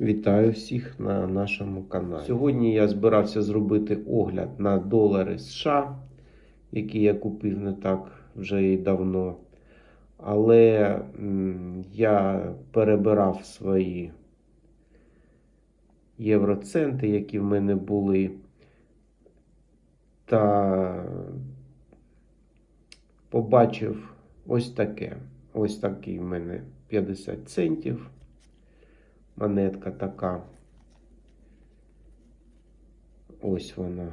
Вітаю всіх на нашому каналі. Сьогодні я збирався зробити огляд на долари США, які я купив не так вже і давно. Але я перебирав свої євроценти, які в мене були. Та побачив ось таке. Ось такий в мене 50 центів. Монетка така. Ось вона.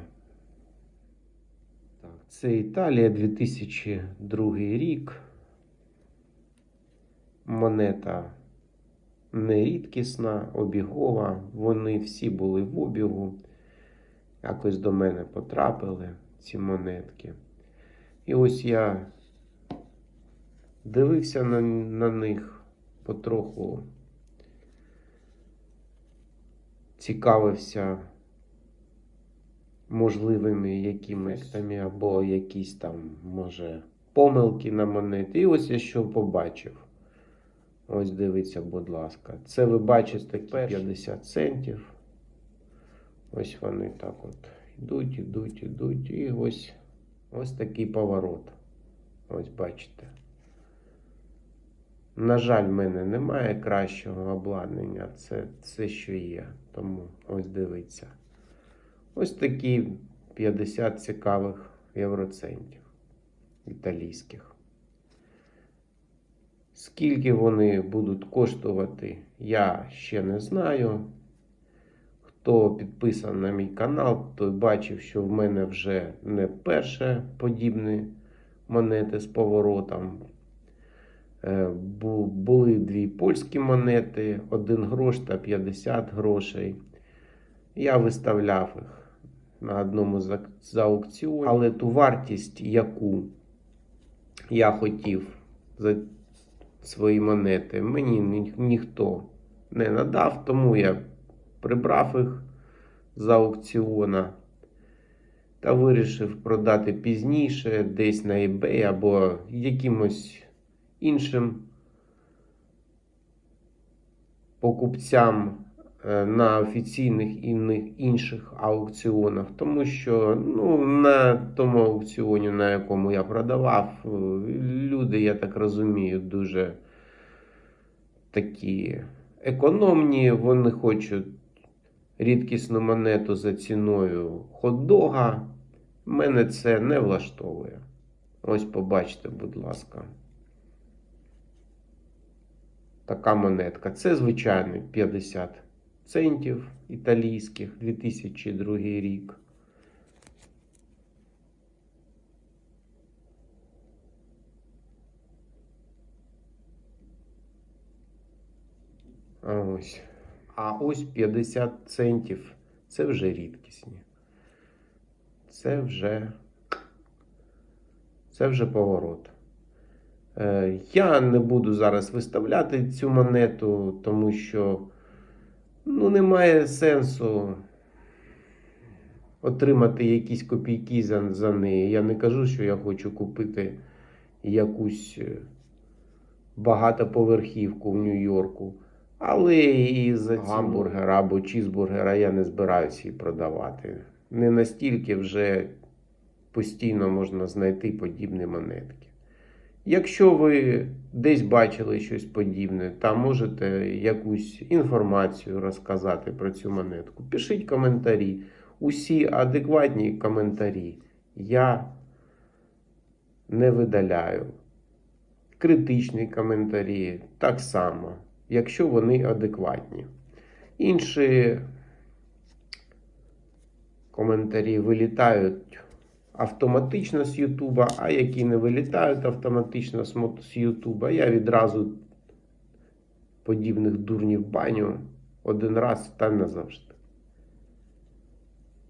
Так, це Італія 2002 рік. Монета не рідкісна, обігова. Вони всі були в обігу. Якось до мене потрапили ці монетки. І ось я дивився на, на них потроху цікавився можливими якимись там або якісь там, може, помилки на монети. І ось я що побачив. Ось дивіться, будь ласка. Це ви бачите такі 50 центів. Ось вони так от йдуть, йдуть, йдуть. І ось, ось такий поворот. Ось бачите. На жаль, в мене немає кращого обладнання. Це все, що є. Тому ось дивіться. Ось такі 50 цікавих євроцентів італійських. Скільки вони будуть коштувати, я ще не знаю. Хто підписаний на мій канал, той бачив, що в мене вже не перше подібні монети з поворотом. Е, бу- Були дві польські монети, 1 грош та 50 грошей. Я виставляв їх на одному з аукціонів, але ту вартість, яку я хотів за свої монети, мені ні- ніхто не надав, тому я прибрав їх з аукціона та вирішив продати пізніше, десь на eBay або якимось іншим покупцям е, на офіційних інних інших аукціонах, тому що ну, на тому аукціоні, на якому я продавав, е, люди, я так розумію, дуже такі економні, вони хочуть рідкісну монету за ціною хот-дога. Мене це не влаштовує. Ось побачите, будь ласка. Така монетка. Це звичайний 50 центів італійських 2002 рік. А ось. А ось 50 центів. Це вже рідкісні. Це вже. Це вже поворот. Е, Я не буду зараз виставляти цю монету, тому що ну, немає сенсу отримати якісь копійки за, за неї. Я не кажу, що я хочу купити якусь е, багатоповерхівку в Нью-Йорку. Але і за гамбургера або чізбургера я не збираюся її продавати. Не настільки вже постійно можна знайти подібні монетки. Якщо ви десь бачили щось подібне, та можете якусь інформацію розказати про цю монетку, пишіть коментарі. Усі адекватні коментарі я не видаляю. Критичні коментарі так само, якщо вони адекватні. Інші коментарі вилітають автоматично з Ютуба, а які не вилітають автоматично з Ютуба, я відразу подібних дурнів баню один раз та назавжди.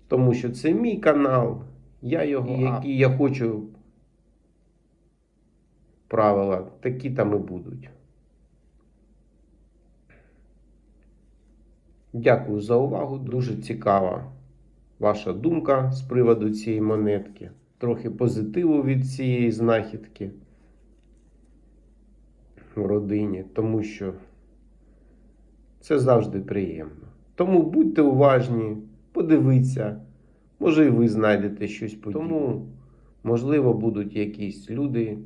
Тому що це мій канал, я його, які я хочу правила, такі там і будуть. Дякую за увагу. Дуже цікава ваша думка з приводу цієї монетки. Трохи позитиву від цієї знахідки в родині, тому що Це завжди приємно. Тому будьте уважні, подивіться, може і ви знайдете щось подібне. Тому, можливо, будуть якісь люди,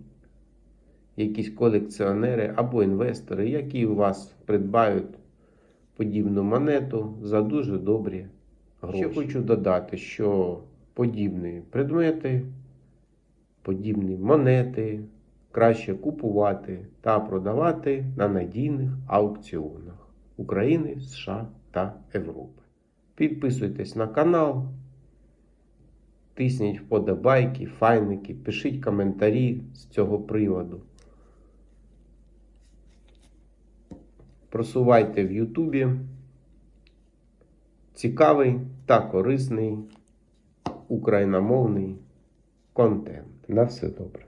якісь колекціонери або інвестори, які у вас придбають подібну монету за дуже добрі гроші. Ще хочу додати, що подібні предмети, подібні монети краще купувати та продавати на надійних аукціонах України, США та Європи. Підписуйтесь на канал, тисніть вподобайки, файники, пишіть коментарі з цього приводу. Просувайте в Ютубі цікавий та корисний україномовний контент. На все добре.